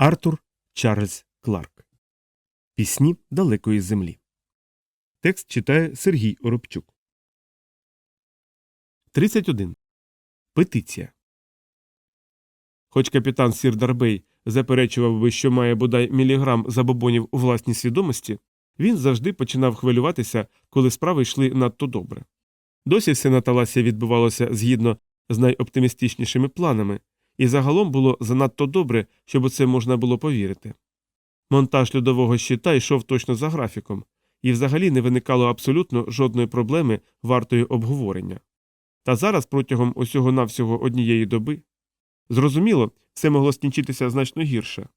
Артур Чарльз Кларк. Пісні далекої землі. Текст читає Сергій Оробчук. 31. Петиція. Хоч капітан Сір Дарбей заперечував би, що має бодай міліграм забобонів у власній свідомості, він завжди починав хвилюватися, коли справи йшли надто добре. Досі все на Таласі відбувалося згідно з найоптимістичнішими планами, і загалом було занадто добре, щоб у це можна було повірити. Монтаж льодового щита йшов точно за графіком, і взагалі не виникало абсолютно жодної проблеми вартої обговорення. Та зараз протягом усього навсього однієї доби. Зрозуміло, все могло скінчитися значно гірше.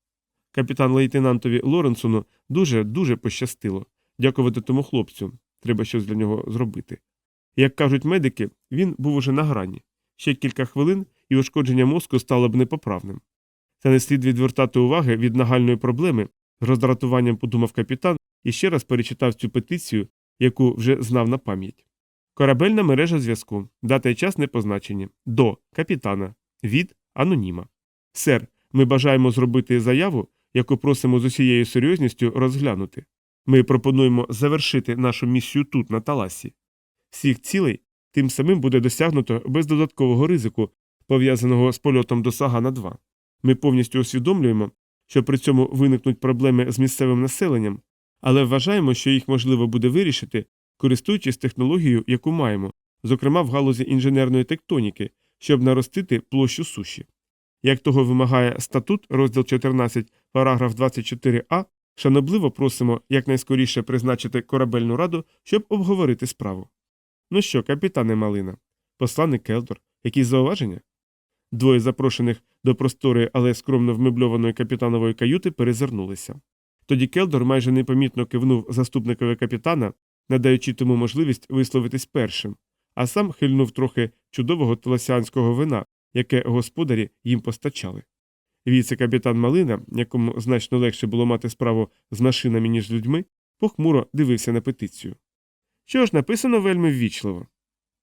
Капітан лейтенантові Лоренсону дуже дуже пощастило. Дякувати тому хлопцю. Треба щось для нього зробити. Як кажуть медики, він був уже на грані. Ще кілька хвилин, і ушкодження мозку стало б непоправним. Та не слід відвертати уваги від нагальної проблеми, з роздратуванням подумав капітан і ще раз перечитав цю петицію, яку вже знав на пам'ять. Корабельна мережа зв'язку. Дата і час не позначені. До капітана. Від аноніма. Сер, ми бажаємо зробити заяву, яку просимо з усією серйозністю розглянути. Ми пропонуємо завершити нашу місію тут, на Таласі. Всіх цілей тим самим буде досягнуто без додаткового ризику, пов'язаного з польотом до Сагана 2. Ми повністю усвідомлюємо, що при цьому виникнуть проблеми з місцевим населенням, але вважаємо, що їх можливо буде вирішити, користуючись технологією, яку маємо, зокрема в галузі інженерної тектоніки, щоб наростити площу суші. Як того вимагає статут, розділ 14, параграф 24а, шанобливо просимо якнайскоріше призначити корабельну раду, щоб обговорити справу. Ну що, капітане Малина, посланник Келдор, якісь зауваження? Двоє запрошених до просторої, але скромно вмебльованої капітанової каюти перезирнулися. Тоді Келдор майже непомітно кивнув заступникові капітана, надаючи тому можливість висловитись першим, а сам хильнув трохи чудового телесіанського вина, яке господарі їм постачали. Віце-капітан Малина, якому значно легше було мати справу з машинами, ніж з людьми, похмуро дивився на петицію. Що ж, написано вельми ввічливо.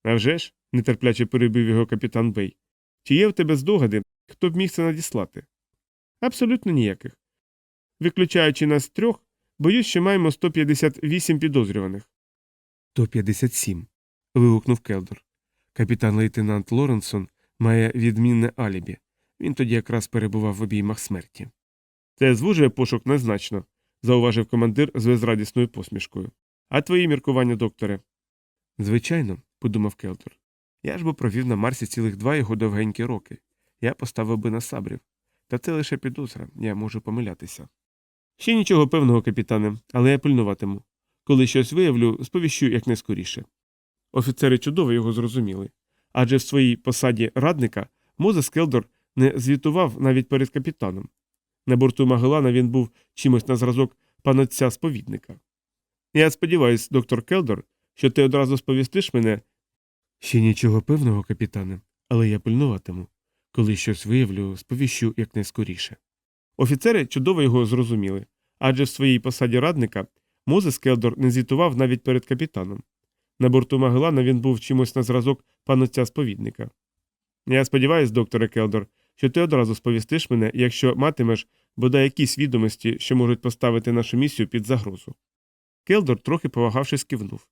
«А вже ж», – нетерпляче перебив його капітан Бей. Чи є в тебе здогади, хто б міг це надіслати? Абсолютно ніяких. Виключаючи нас трьох, боюсь, що маємо 158 підозрюваних. 157. вигукнув Келдор. Капітан лейтенант Лоренсон має відмінне алібі. Він тоді якраз перебував в обіймах смерті. Це звужує пошук незначно, зауважив командир з безрадісною посмішкою. А твої міркування, докторе? Звичайно, подумав Келдор. Я ж бо провів на Марсі цілих два його довгенькі роки. Я поставив би на сабрів. Та це лише підозра, я можу помилятися. Ще нічого певного, капітане, але я пильнуватиму. Коли щось виявлю, сповіщу якнайскоріше. Офіцери чудово його зрозуміли. Адже в своїй посаді радника Мозес Келдор не звітував навіть перед капітаном. На борту Магелана він був чимось на зразок панотця сповідника. Я сподіваюся, доктор Келдор, що ти одразу сповістиш мене. Ще нічого певного, капітане, але я пильнуватиму. Коли щось виявлю, сповіщу якнайскоріше. Офіцери чудово його зрозуміли, адже в своїй посаді радника Мозес Келдор не звітував навіть перед капітаном. На борту Магелана він був чимось на зразок панотця сповідника. Я сподіваюся, докторе Келдор, що ти одразу сповістиш мене, якщо матимеш бодай якісь відомості, що можуть поставити нашу місію під загрозу. Келдор, трохи повагавшись, кивнув.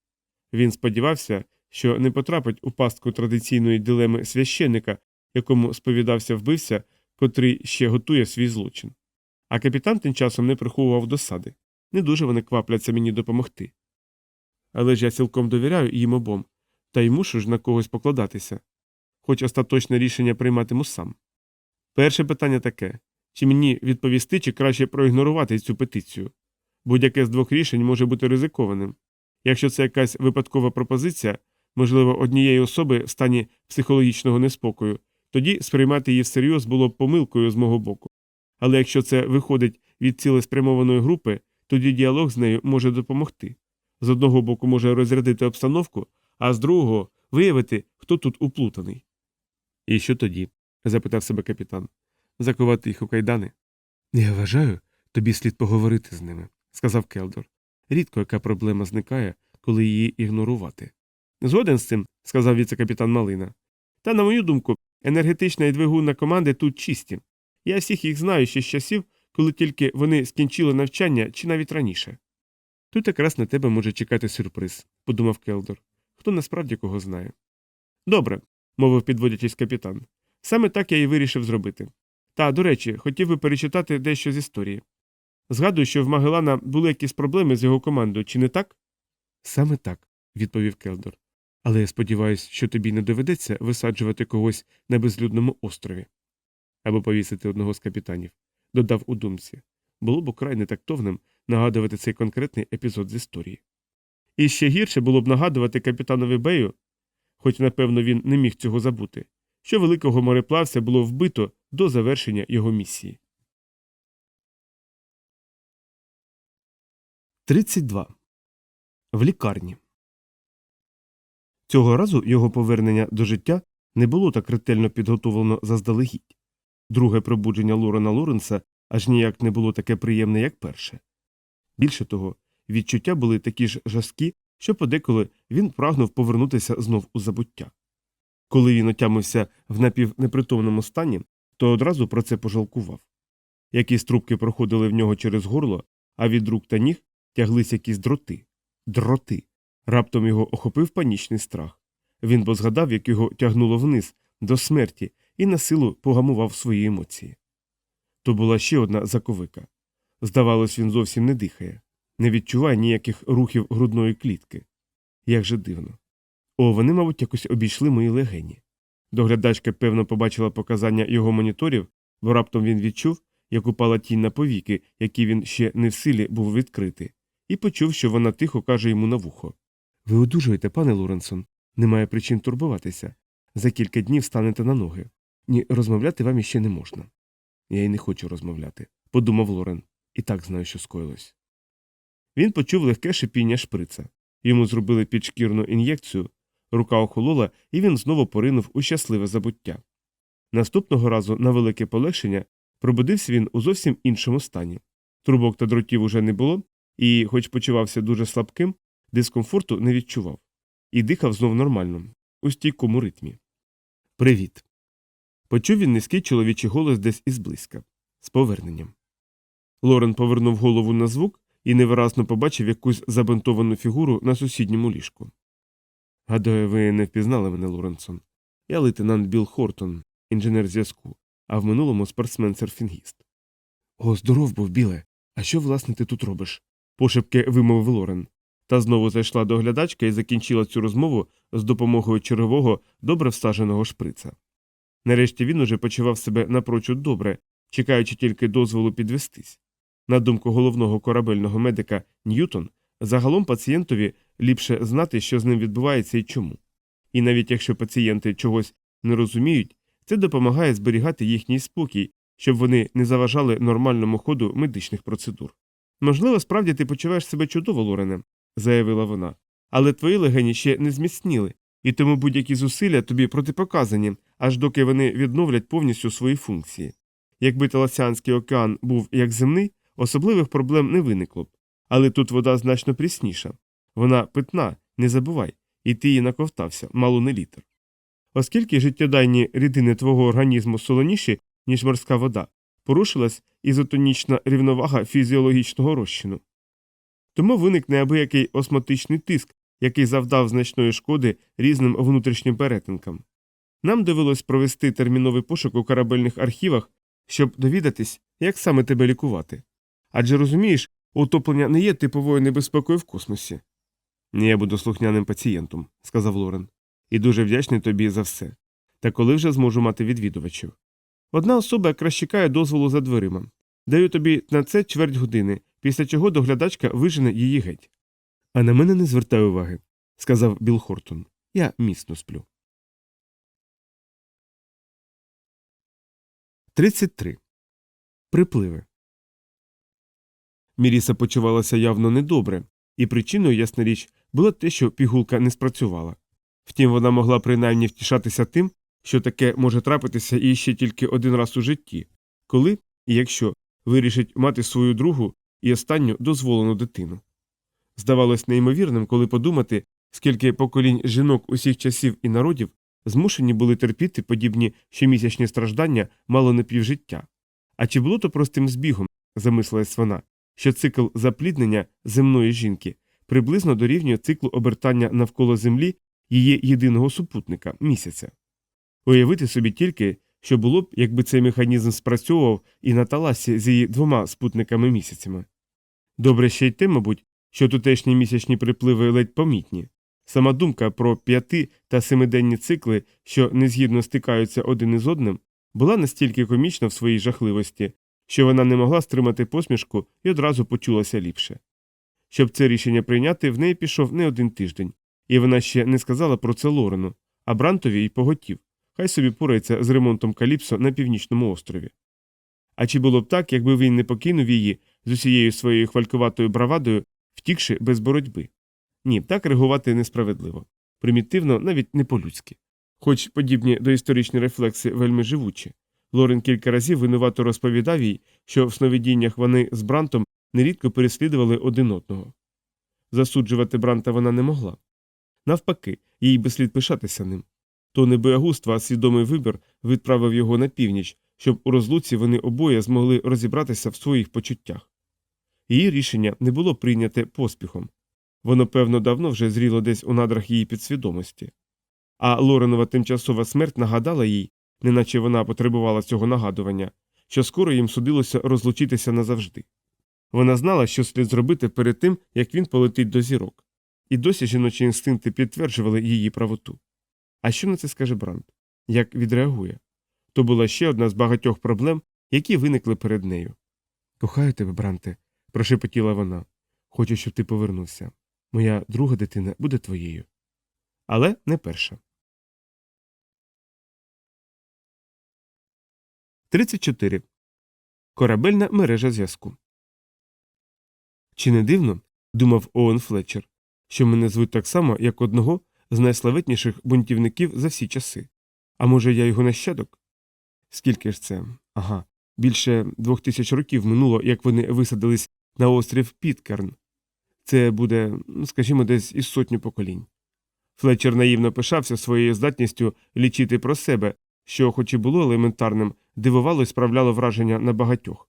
Він сподівався, що не потрапить у пастку традиційної дилеми священника, якому сповідався вбивця, котрий ще готує свій злочин. А капітан тим часом не приховував досади. Не дуже вони квапляться мені допомогти. Але ж я цілком довіряю їм обом, та й мушу ж на когось покладатися, хоч остаточне рішення прийматиму сам. Перше питання таке чи мені відповісти, чи краще проігнорувати цю петицію? Будь-яке з двох рішень може бути ризикованим. Якщо це якась випадкова пропозиція, можливо, однієї особи в стані психологічного неспокою, тоді сприймати її всерйоз було б помилкою з мого боку. Але якщо це виходить від цілеспрямованої групи, тоді діалог з нею може допомогти. З одного боку може розрядити обстановку, а з другого виявити, хто тут уплутаний. І що тоді? запитав себе капітан. Закувати їх у кайдани? Я вважаю, тобі слід поговорити з ними, сказав Келдор. Рідко яка проблема зникає, коли її ігнорувати. Згоден з цим, сказав віце-капітан Малина. Та, на мою думку, енергетична і двигунна команди тут чисті. Я всіх їх знаю ще з часів, коли тільки вони скінчили навчання чи навіть раніше. Тут якраз на тебе може чекати сюрприз, подумав Келдор. Хто насправді кого знає. Добре, мовив підводячись капітан. Саме так я і вирішив зробити. Та, до речі, хотів би перечитати дещо з історії. Згадую, що в Магелана були якісь проблеми з його командою, чи не так? Саме так, відповів Келдор. Але я сподіваюся, що тобі не доведеться висаджувати когось на безлюдному острові. Або повісити одного з капітанів, додав у думці. Було б украй нетактовним нагадувати цей конкретний епізод з історії. І ще гірше було б нагадувати капітанові Бею, хоч напевно він не міг цього забути, що великого мореплавця було вбито до завершення його місії. 32. В лікарні. Цього разу його повернення до життя не було так ретельно підготовлено заздалегідь. Друге пробудження Лорена Лоренса аж ніяк не було таке приємне, як перше. Більше того, відчуття були такі ж жорсткі, що подеколи він прагнув повернутися знов у забуття. Коли він отямився в напівнепритомному стані, то одразу про це пожалкував. Якісь трубки проходили в нього через горло, а від рук та ніг тяглись якісь дроти. Дроти. Раптом його охопив панічний страх. Він бо згадав, як його тягнуло вниз, до смерті, і на силу погамував свої емоції. То була ще одна заковика. Здавалось, він зовсім не дихає, не відчуває ніяких рухів грудної клітки. Як же дивно. О, вони, мабуть, якось обійшли мої легені. Доглядачка, певно, побачила показання його моніторів, бо раптом він відчув, як упала тінь на повіки, які він ще не в силі був відкрити, і почув, що вона тихо каже йому на вухо Ви одужуєте, пане Лоренсон. Немає причин турбуватися. За кілька днів станете на ноги. Ні, розмовляти вам іще не можна. Я й не хочу розмовляти, подумав Лорен, і так знаю, що скоїлось. Він почув легке шипіння шприца. Йому зробили підшкірну ін'єкцію, рука охолола, і він знову поринув у щасливе забуття. Наступного разу, на велике полегшення, пробудився він у зовсім іншому стані. Трубок та дротів уже не було, і, хоч почувався дуже слабким, дискомфорту не відчував. І дихав знов нормально, у стійкому ритмі. Привіт. Почув він низький чоловічий голос десь ізблизька. З поверненням. Лорен повернув голову на звук і невиразно побачив якусь забинтовану фігуру на сусідньому ліжку. Гадаю, ви не впізнали мене, Лоренсон. Я лейтенант Білл Хортон, інженер зв'язку, а в минулому спортсмен-серфінгіст. О, здоров був, біле. А що, власне, ти тут робиш? пошепки вимовив Лорен. Та знову зайшла до глядачка і закінчила цю розмову з допомогою чергового добре всаженого шприца. Нарешті він уже почував себе напрочуд добре, чекаючи тільки дозволу підвестись. На думку головного корабельного медика Ньютон, загалом пацієнтові ліпше знати, що з ним відбувається і чому. І навіть якщо пацієнти чогось не розуміють, це допомагає зберігати їхній спокій, щоб вони не заважали нормальному ходу медичних процедур. Можливо, справді ти почуваєш себе чудово, Лорене, заявила вона, але твої легені ще не зміцніли, і тому будь-які зусилля тобі протипоказані, аж доки вони відновлять повністю свої функції. Якби Таласіанський океан був як земний, особливих проблем не виникло б. Але тут вода значно прісніша. Вона питна, не забувай, і ти її наковтався, мало не літр. Оскільки життєдайні рідини твого організму солоніші, ніж морська вода, порушилась ізотонічна рівновага фізіологічного розчину. Тому виник неабиякий осмотичний тиск, який завдав значної шкоди різним внутрішнім перетинкам. Нам довелось провести терміновий пошук у корабельних архівах, щоб довідатись, як саме тебе лікувати. Адже розумієш, утоплення не є типовою небезпекою в космосі. Я буду слухняним пацієнтом, сказав Лорен, і дуже вдячний тобі за все. Та коли вже зможу мати відвідувачів. Одна особа якраз чекає дозволу за дверима. Даю тобі на це чверть години, після чого доглядачка вижене її геть. А на мене не звертай уваги, сказав Білл Хортон. Я міцно сплю. 33. Припливи. Міріса почувалася явно недобре, і причиною, ясна річ, було те, що пігулка не спрацювала. Втім, вона могла принаймні втішатися тим, що таке може трапитися і ще тільки один раз у житті, коли і якщо вирішить мати свою другу і останню дозволену дитину. Здавалось неймовірним, коли подумати, скільки поколінь жінок усіх часів і народів змушені були терпіти подібні щомісячні страждання мало не півжиття. А чи було то простим збігом, замислилась вона, що цикл запліднення земної жінки приблизно дорівнює циклу обертання навколо Землі її єдиного супутника місяця. Уявити собі тільки, що було б, якби цей механізм спрацьовував і на Таласі з її двома спутниками місяцями. Добре ще й те, мабуть, що тутешні місячні припливи ледь помітні. Сама думка про п'яти та семиденні цикли, що незгідно стикаються один із одним, була настільки комічна в своїй жахливості, що вона не могла стримати посмішку і одразу почулася ліпше. Щоб це рішення прийняти, в неї пішов не один тиждень, і вона ще не сказала про це Лорену, а Брантові й поготів. Хай собі порається з ремонтом Каліпсо на північному острові. А чи було б так, якби він не покинув її з усією своєю хвалькуватою бравадою, втікши без боротьби? Ні, так реагувати несправедливо. Примітивно, навіть не по-людськи. Хоч подібні доісторичні рефлекси вельми живучі. Лорен кілька разів винувато розповідав їй, що в сновидіннях вони з Брантом нерідко переслідували один одного. Засуджувати Бранта вона не могла. Навпаки, їй би слід пишатися ним. То не боягузтво, а свідомий вибір відправив його на північ, щоб у розлуці вони обоє змогли розібратися в своїх почуттях. Її рішення не було прийняте поспіхом. Воно, певно, давно вже зріло десь у надрах її підсвідомості. А Лоренова тимчасова смерть нагадала їй, неначе вона потребувала цього нагадування, що скоро їм судилося розлучитися назавжди. Вона знала, що слід зробити перед тим, як він полетить до зірок, і досі жіночі інстинкти підтверджували її правоту. А що на це скаже Бранд? Як відреагує? То була ще одна з багатьох проблем, які виникли перед нею. Кохаю тебе, Бранте, прошепотіла вона. Хочу, щоб ти повернувся. Моя друга дитина буде твоєю. Але не перша. 34. Корабельна мережа зв'язку. Чи не дивно, думав Оуен Флетчер, що мене звуть так само, як одного з найславетніших бунтівників за всі часи. А може, я його нащадок? Скільки ж це? Ага, більше двох тисяч років минуло, як вони висадились на острів Піткерн. Це буде, ну, скажімо, десь із сотню поколінь. Флетчер наївно пишався своєю здатністю лічити про себе, що, хоч і було елементарним, дивувало і справляло враження на багатьох.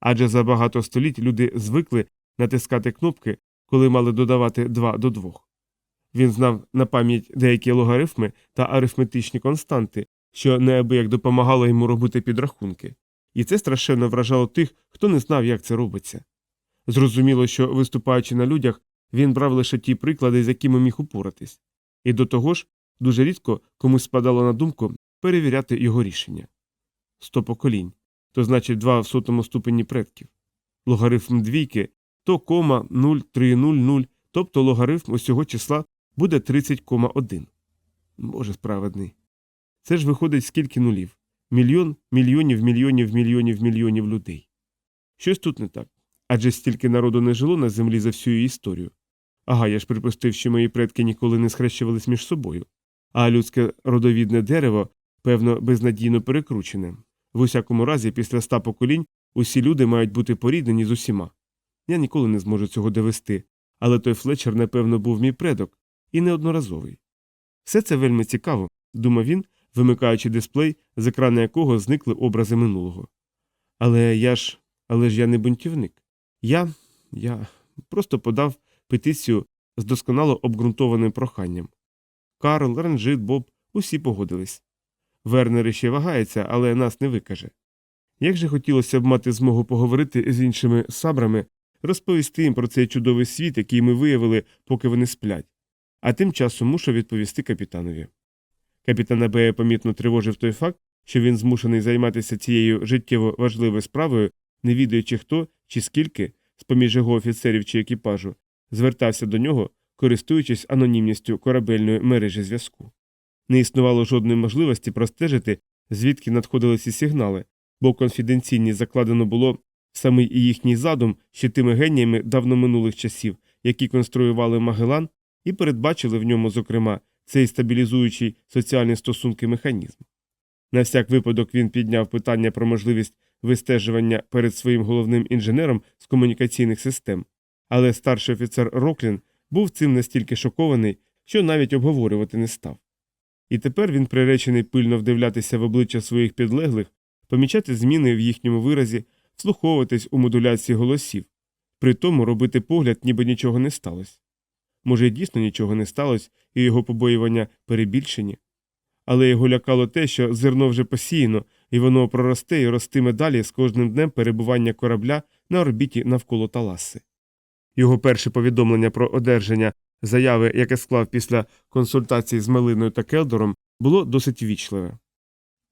Адже за багато століть люди звикли натискати кнопки, коли мали додавати два до двох. Він знав на пам'ять деякі логарифми та арифметичні константи, що неабияк допомагало йому робити підрахунки, і це страшенно вражало тих, хто не знав, як це робиться. Зрозуміло, що, виступаючи на людях, він брав лише ті приклади, з якими міг упоратись, і до того ж дуже рідко комусь спадало на думку перевіряти його рішення. Сто поколінь то значить два в сотому ступені предків. Логарифм двійки то кома 0,300, тобто логарифм усього числа буде 30,1. Боже справедний. Це ж виходить скільки нулів мільйон, мільйонів, мільйонів, мільйонів, мільйонів людей. Щось тут не так. Адже стільки народу не жило на землі за всю її історію. Ага, я ж припустив, що мої предки ніколи не схрещувались між собою, а людське родовідне дерево, певно, безнадійно перекручене. В усякому разі, після ста поколінь усі люди мають бути поріднені з усіма. Я ніколи не зможу цього довести, але той Флетчер, напевно, був мій предок і неодноразовий. Все це вельми цікаво, думав він, вимикаючи дисплей, з екрану якого зникли образи минулого. Але я ж. але ж я не бунтівник. Я. я просто подав петицію з досконало обґрунтованим проханням. Карл, Ранжит, Боб усі погодились. Вернер іще вагається, але нас не викаже. Як же хотілося б мати змогу поговорити з іншими сабрами, розповісти їм про цей чудовий світ, який ми виявили, поки вони сплять, а тим часом мушу відповісти капітанові. Капітана Бея помітно тривожив той факт, що він змушений займатися цією життєво важливою справою, не відаючи хто чи скільки, з поміж його офіцерів чи екіпажу, звертався до нього, користуючись анонімністю корабельної мережі зв'язку. Не існувало жодної можливості простежити, звідки надходили ці сигнали, бо конфіденційність закладено було самий і їхній задум ще тими геніями давно минулих часів, які конструювали Магелан і передбачили в ньому, зокрема, цей стабілізуючий соціальні стосунки механізм. На всяк випадок він підняв питання про можливість вистежування перед своїм головним інженером з комунікаційних систем, але старший офіцер Роклін був цим настільки шокований, що навіть обговорювати не став. І тепер він приречений пильно вдивлятися в обличчя своїх підлеглих, помічати зміни в їхньому виразі, вслуховуватись у модуляції голосів, при тому робити погляд, ніби нічого не сталося. Може, дійсно нічого не сталося, і його побоювання перебільшені. Але його лякало те, що зерно вже посіяно, і воно проросте і ростиме далі з кожним днем перебування корабля на орбіті навколо Таласи. Його перше повідомлення про одержання заяви, яке склав після консультації з Мелиною та Келдором, було досить ввічливе.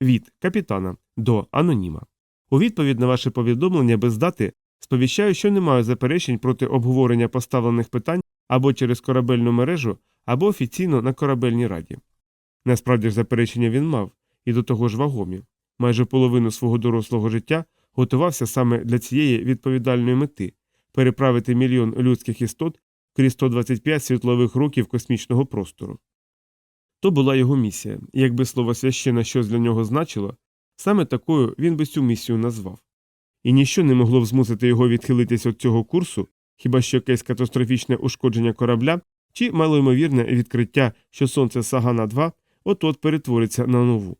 Від капітана до аноніма. У відповідь на ваше повідомлення без дати сповіщаю, що не маю заперечень проти обговорення поставлених питань або через корабельну мережу, або офіційно на корабельній раді. Насправді ж заперечення він мав, і до того ж вагомі. Майже половину свого дорослого життя готувався саме для цієї відповідальної мети переправити мільйон людських істот крізь 125 світлових років космічного простору. То була його місія, якби слово священа щось для нього значило, саме такою він би цю місію назвав. І ніщо не могло б змусити його відхилитись від цього курсу, хіба що якесь катастрофічне ушкодження корабля чи малоймовірне відкриття, що сонце Сагана 2 от-от перетвориться на нову.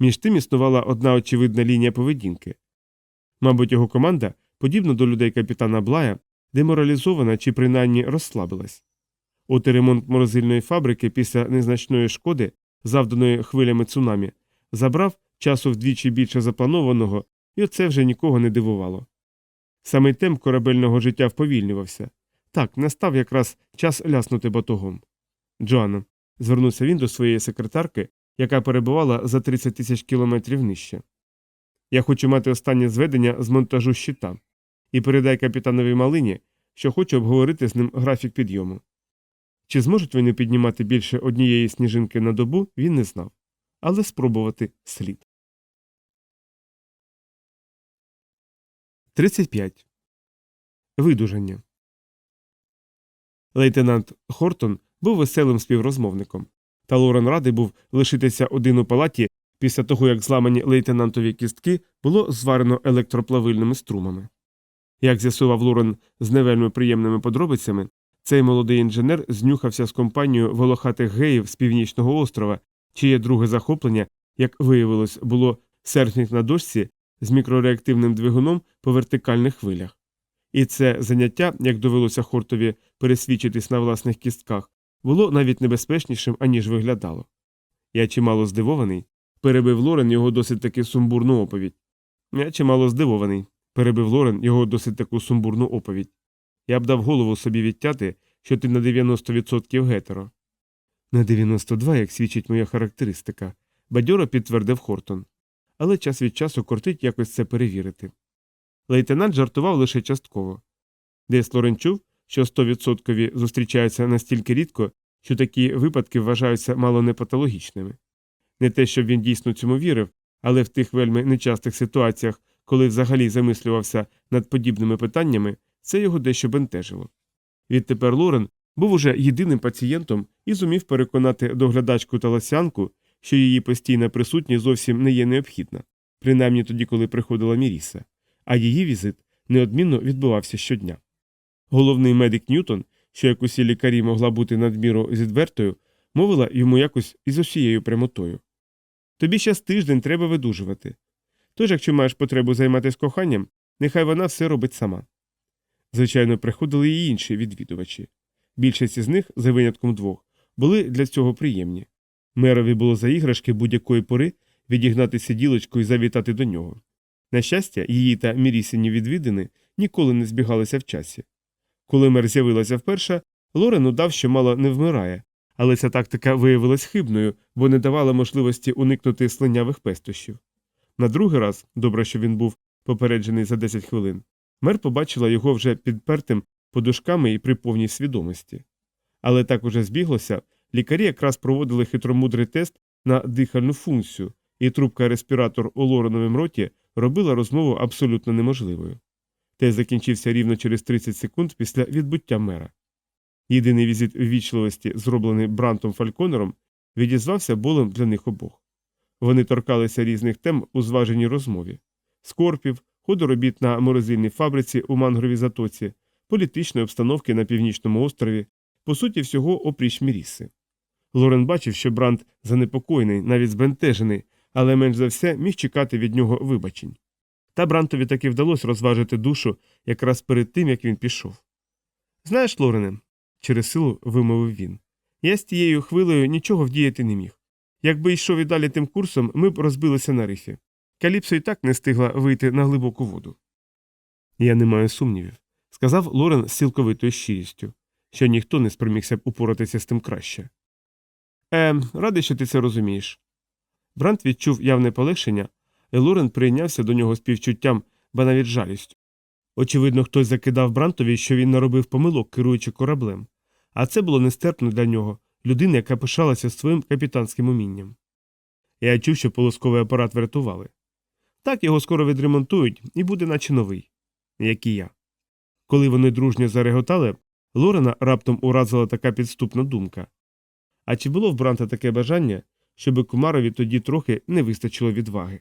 Між тим існувала одна очевидна лінія поведінки. Мабуть, його команда, подібно до людей капітана Блая, деморалізована чи принаймні розслабилась. От і ремонт морозильної фабрики після незначної шкоди, завданої хвилями цунамі, забрав часу вдвічі більше запланованого, і оце вже нікого не дивувало. Саме темп корабельного життя вповільнювався. Так, настав якраз час ляснути батогом. Джоанна, звернувся він до своєї секретарки, яка перебувала за 30 тисяч кілометрів нижче. Я хочу мати останнє зведення з монтажу щита. І передай капітанові Малині, що хочу обговорити з ним графік підйому. Чи зможуть вони піднімати більше однієї сніжинки на добу, він не знав. Але спробувати слід. 35. Видужання. Лейтенант Хортон був веселим співрозмовником. Та Лорен радий був лишитися один у палаті після того, як зламані лейтенантові кістки було зварено електроплавильними струмами. Як з'ясував Лорен з невельми приємними подробицями, цей молодий інженер знюхався з компанією волохатих геїв з північного острова, чиє друге захоплення, як виявилось, було серфінг на дошці з мікрореактивним двигуном по вертикальних хвилях. І це заняття, як довелося Хортові пересвідчитись на власних кістках, було навіть небезпечнішим, аніж виглядало. Я чимало здивований, перебив Лорен його досить таки сумбурну оповідь. Я чимало здивований, перебив Лорен його досить таку сумбурну оповідь. Я б дав голову собі відтяти, що ти на 90% гетеро. На 92, як свідчить моя характеристика, бадьоро підтвердив Хортон. Але час від часу кортить якось це перевірити. Лейтенант жартував лише частково. Десь Лорен чув, що 100% зустрічаються настільки рідко, що такі випадки вважаються мало не патологічними. Не те, щоб він дійсно цьому вірив, але в тих вельми нечастих ситуаціях, коли взагалі замислювався над подібними питаннями, це його дещо бентежило. Відтепер Лорен був уже єдиним пацієнтом і зумів переконати доглядачку та лосянку, що її постійна присутність зовсім не є необхідна, принаймні тоді, коли приходила Міріса, а її візит неодмінно відбувався щодня. Головний медик Ньютон, що як усі лікарі могла бути надміру зідвертою, мовила йому якось із усією прямотою. Тобі ще з тиждень треба видужувати. Тож, якщо маєш потребу займатися коханням, нехай вона все робить сама. Звичайно, приходили і інші відвідувачі. Більшість із них, за винятком двох, були для цього приємні. Мерові було за іграшки будь-якої пори відігнати сиділочку і завітати до нього. На щастя, її та мірісіні відвідини ніколи не збігалися в часі. Коли мер з'явилася вперше, Лорен удав, що мало не вмирає, але ця тактика виявилась хибною, бо не давала можливості уникнути слинявих пестощів. На другий раз, добре, що він був попереджений за 10 хвилин, мер побачила його вже підпертим подушками і при повній свідомості. Але так уже збіглося, лікарі якраз проводили хитромудрий тест на дихальну функцію, і трубка респіратор у Лореновім роті робила розмову абсолютно неможливою. Тест закінчився рівно через 30 секунд після відбуття мера. Єдиний візит ввічливості, зроблений Брантом Фальконером, відізвався болем для них обох. Вони торкалися різних тем у зваженій розмові скорпів, ходу робіт на морозильній фабриці у мангровій затоці, політичної обстановки на північному острові, по суті, всього опріч Міріси. Лорен бачив, що Брант занепокоєний, навіть збентежений, але менш за все міг чекати від нього вибачень. Та Брантові таки вдалося розважити душу якраз перед тим, як він пішов. Знаєш, Лорене, через силу вимовив він. Я з тією хвилею нічого вдіяти не міг. Якби йшов і далі тим курсом, ми б розбилися на рифі. Каліпсо і так не встигла вийти на глибоку воду. Я не маю сумнівів, сказав Лорен з цілковитою щирістю, що ніхто не спромігся б упоратися з тим краще. Е, радий, що ти це розумієш. Брант відчув явне полегшення, і Лорен прийнявся до нього співчуттям, ба навіть жалістю. Очевидно, хтось закидав Брантові, що він наробив помилок, керуючи кораблем, а це було нестерпно для нього, людини, яка пишалася своїм капітанським умінням. Я чув, що полосковий апарат врятували. Так його скоро відремонтують і буде наче новий, як і я. Коли вони дружньо зареготали, Лорена раптом уразила така підступна думка. А чи було в Бранта таке бажання, щоби Кумарові тоді трохи не вистачило відваги?